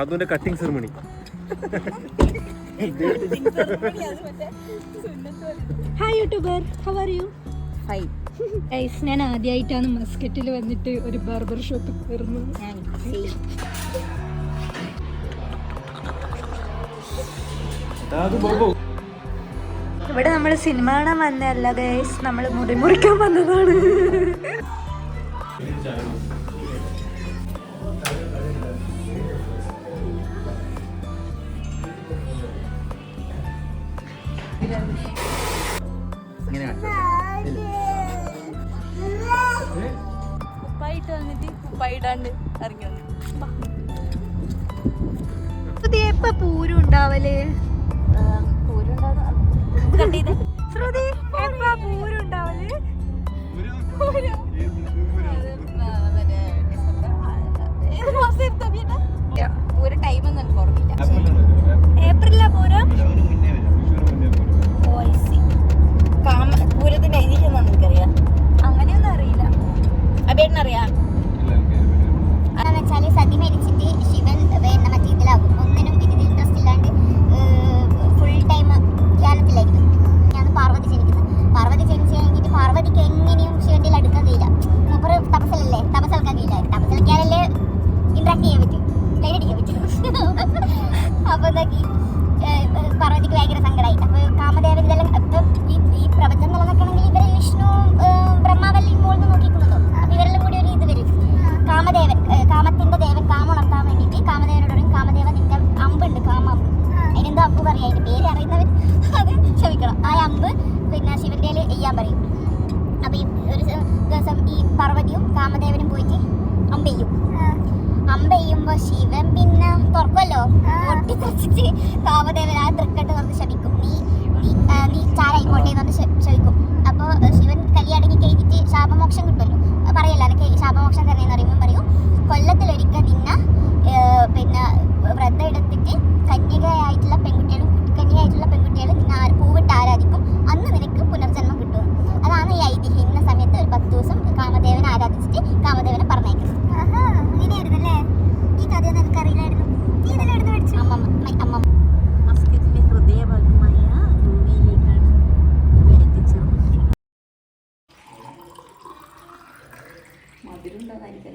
അതുന്റെ cutting ceremony hi YouTuber how are you fine guys ഞാൻ ആദ്യമായിട്ടാണ് മസ്കറ്റിൽ വന്നിട്ട് ഒരു ബാർബർ ഷോപ്പ് ബോബോ ഇവിടെ നമ്മൾ സിനിമ കാണാൻ വന്നതല്ല ഗൈസ് നമ്മൾ മുറി മുറിക്കാൻ വന്നതാണ്. ഉപ്പായിട്ട് വന്നിട്ട് ഉപ്പായിടാണ്ട് ഇറങ്ങി വന്നു. എപ്പ പൂരം ഉണ്ടാവൽ? ചെയ്ത്. ശ്രുതി എപ്പ പൂരം ഉണ്ടാവൽ? ഒരു ടൈമൊന്നും എനിക്ക് ഓർമ്മയില്ല. അബേട്ടനറിയാം പാർവതിയും കാമദേവനും പോയിട്ട് അമ്പെയ്യും. അമ്പെയ്യുമ്പോ ശിവൻ പിന്നെ തുറക്കുമല്ലോ കാമദേവൻ ആ തൃക്കട്ട് തുറന്ന് ശപിക്കും. നീ നീ ചാര ഇങ്ങോട്ടേ എന്ന് ശപിക്കും. അപ്പോൾ ശിവൻ കല്യാണി കഴിഞ്ഞിട്ട് ശാപമോക്ഷം കിട്ടുമല്ലോ പറയല്ലോ അതൊക്കെ ശാപമോക്ഷം തരണേന്ന് പറയുമ്പോൾ പറയും.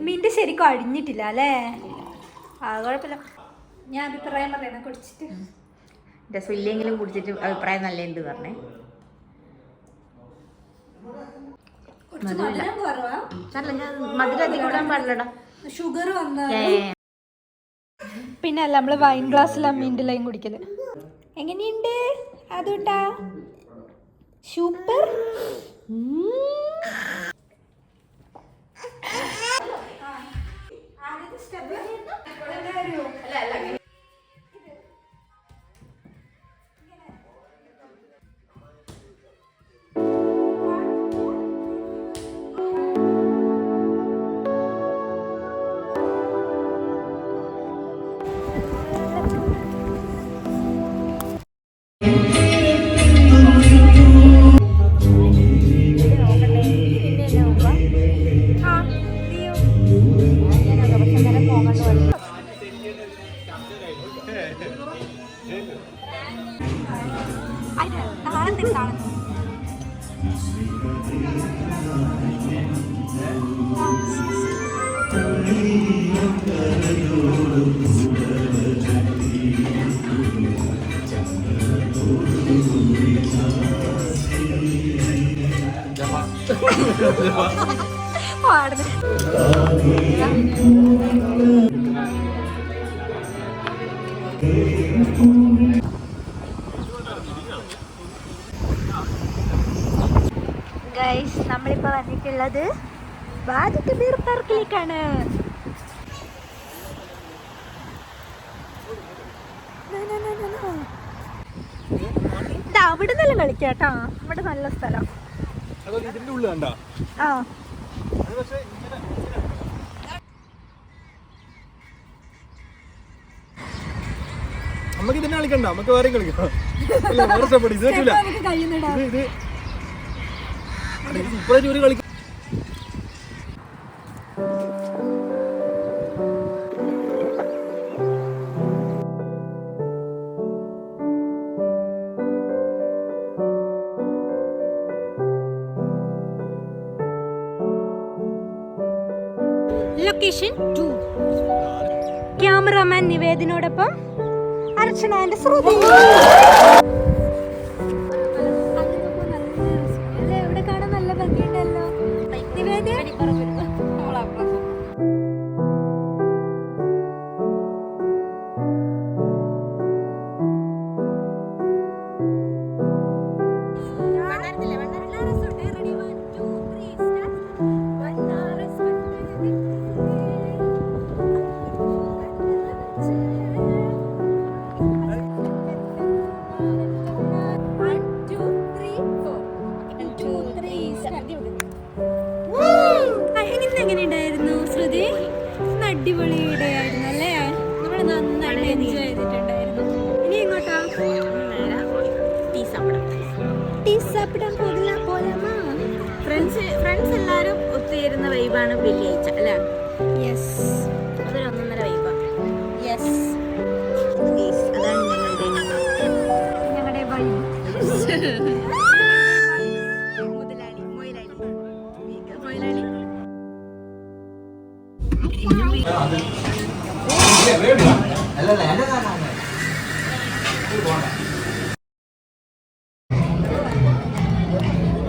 മിന്റ് ശരിക്കും അഴിഞ്ഞിട്ടില്ല അല്ലേ? ആ കുഴപ്പമില്ല. ഞാൻ അഭിപ്രായം പറയണം കുടിച്ചിട്ട്. രസമില്ലെങ്കിലും കുടിച്ചിട്ട് അഭിപ്രായം നല്ല നല്ലുണ്ട് പറഞ്ഞേ ഷുഗർ വന്ന. പിന്നെ അല്ല നമ്മൾ വൈൻ ഗ്ലാസ്സിലാ മിന്റ് ലൈൻ കുടിക്കൽ. എങ്ങനെയുണ്ട്? അതുട്ടാ. സൂപ്പർ ഗൈസ് നമ്മളിപ്പോൾ വന്നിട്ടുള്ളത് ബാജറ്റ് ബീർ പാർക്കിലേക്കാണ് അവിടെ നിന്നെല്ലാം കളിക്കാട്ടോ അവിടെ നല്ല സ്ഥലം. ആ. നമുക്ക് ഇതിനെ കളിക്കണ്ട. നമുക്ക് വേറെ കളിക്കാം. വേറെ സ്റ്റെപ്പ് ഇത് പറ്റൂല. ഇത് ഇത്. ഇത് സൂപ്പറായിട്ട് ഒരു കളിക്കും എഡിഷൻ ടു ക്യാമറാമാൻ നിവേദിനോടൊപ്പം അർച്ചന ആൻഡ് ശ്രുതി എങ്ങനെയുണ്ടായിരുന്നു ശ്രുതി? ഇന്ന് അടിപൊളി ഡേ ആയിരുന്നു അല്ലേ? നമ്മൾ നന്നായിട്ട് എൻജോയ് ചെയ്തിട്ടുണ്ടായിരുന്നു. ഇനി എങ്ങോട്ടാ? ടീ സാപ്പിടാൻ പോകില്ല പോലാമാ ഫ്രണ്ട്സ് ഫ്രണ്ട്സ് എല്ലാവരും ഒത്തുചേരുന്ന വൈബാണ് വെള്ളിയാഴ്ച അല്ലേ? യെസ്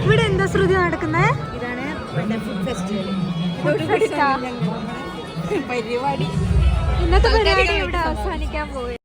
ഇവിടെ എന്താ ശ്രുതി നടക്കുന്നേ? ഇതാണ് ഫുഡ് ഫെസ്റ്റിവൽ. പരിപാടി. ഇന്നത്തെ പരിപാടി ഇവിടെ അവസാനിക്കാൻ പോയി